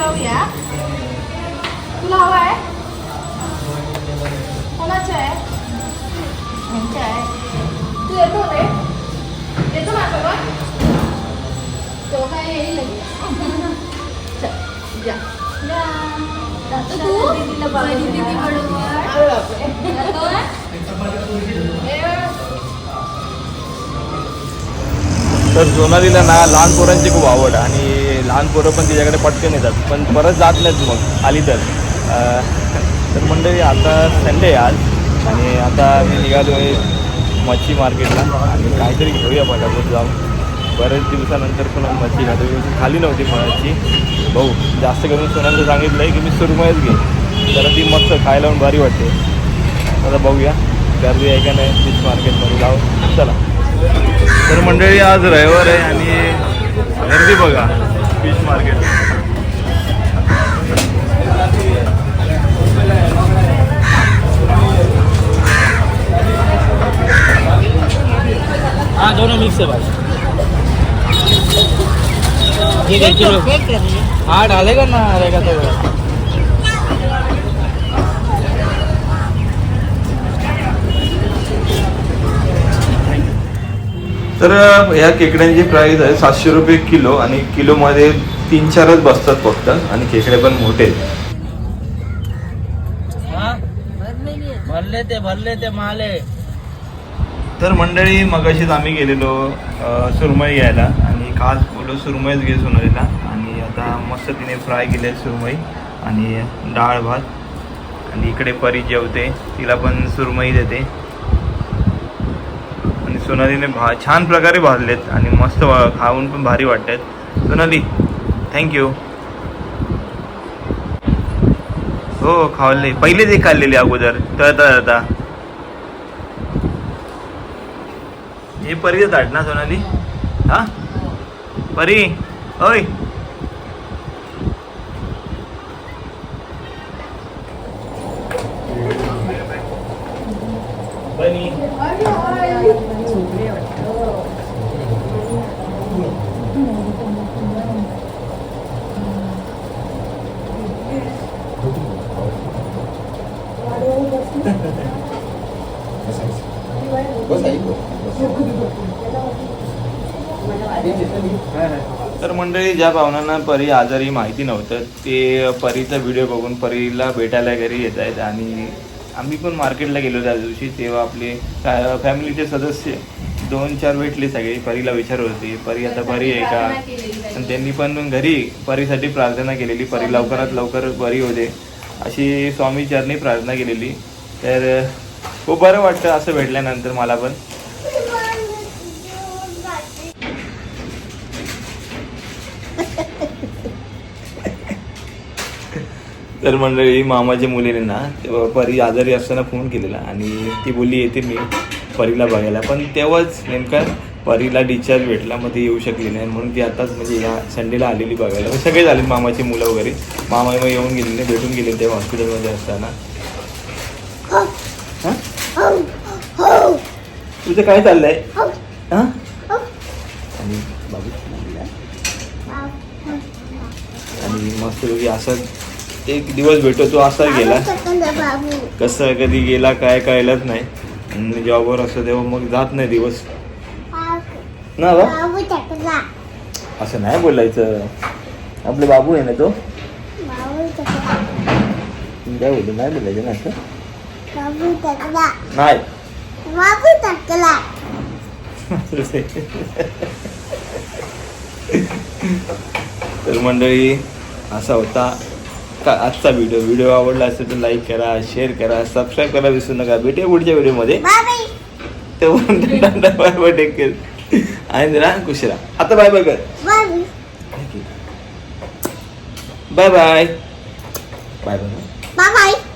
ठेवूया तुला हवा आहे? कोणाचं आहे? यांचं आहे. तू येतो रे. येतो माझ्यावर तो काय येईल जा. तर सोनालीला ना लहान पोरांची खूप आवड आणि लहान पोरं पण तिच्याकडे पटकन येतात. पण परत जात नाहीत मग आली तर. तर मंडळी आता संडे आहे आज. आणि आता मी निघालो आहे मच्छी मार्केटला. आणि काहीतरी घेऊया पटापट जाऊन. बरेच दिवसानंतर पण मच्छी खातो. खाली नव्हती फळाची. भाऊ जास्त करून सोनालीला सांगितलं आहे की मी सुरमयच घे तर ती मस्त खायला पण भारी वाटते. आता बघूया. गर्दी आहे का नाही? फिश मार्केटमध्ये जाऊ. चला. तर मंडळी आज रविवार आहे आणि गर्दी बघा. फिश मार्केट हाँ दोनों मिक्स है भाई ये एक किलो हाँ. डालेगा ना रहेगा तो. तर ह्या खेकड्यांची प्राईस आहे सातशे रुपये किलो आणि किलोमध्ये तीन चारच बसतात फक्त आणि खेकडे पण मोठे. आहेत हाँ? भर लेते भर लेते माले तर मंडळी मगाशीच आम्ही गेलेलो सुरमई घ्यायला आणि खास बोललो सुरमईच घे सोनालीला आणि आता मस्त तिने फ्राय केले सुरमई आणि डाळ भात आणि इकडे परी जेवते तिला पण सुरमई देते. आणि सोनालीने भा छान प्रकारे भाजलेत आणि मस्त खाऊन पण भारी वाटतात सोनाली थँक्यू हो खावले पहिलेच एक खाल्लेली अगोदर. तळता जाता हे परी आठ ना सोनाली? हा? परी ओय. बनी. तर मंडळी ज्या भावनांना परी आजारी माहिती नव्हतं ते परीचा व्हिडिओ बघून परीला भेटायला घरी येत आहेत आणि आम्ही पण मार्केटला गेलो त्या दिवशी तेव्हा आपले फॅमिलीचे सदस्य दोन चार भेटले सगळे परीला विचारत होते परी आता बरी आहे का? आणि त्यांनी पण घरी परीसाठी प्रार्थना केलेली परी लवकरात लवकर बरी होते. अशी स्वामी चरणी प्रार्थना केलेली. तर खूप बरं वाटतं असं भेटल्यानंतर मला पण. तर मंडळी मामाच्या मुलीने ना परी आजारी असताना फोन केलेला आणि ती बोलली येते मी परीला बघायला. पण तेव्हाच नेमकं परीला डिस्चार्ज भेटला मग ती येऊ शकली नाही. म्हणून ती आताच म्हणजे या संडेला आलेली बघायला. मग सगळे झाले मामाची मुलं वगैरे. मामा मग येऊन गेलेले भेटून गेले तेव्हा हॉस्पिटलमध्ये असताना. तुझं काय चाललंय? हां? आणि बाबू आणि मस्त असं एक दिवस भेटतो तो असा गेला. कसं कधी गेला काय कळलंच नाही. जॉबवर असं तेव्हा मग जात नाही दिवस. ना बा असं नाही बोलायचं आपले बाबू आहे ना तो तुम्ही काय बोलतो नाही बोलायचं ना असं नाही तर मंडळी असा होता का आजचा व्हिडिओ व्हिडिओ आवडला असेल तर लाईक करा शेअर करा सबस्क्राईब करा विसरू नका भेटूया पुढच्या व्हिडिओमध्ये बाय बाय टेक केअर खुश राहा आता बाय बाय कर. Bye. Bye bye. Bye bye.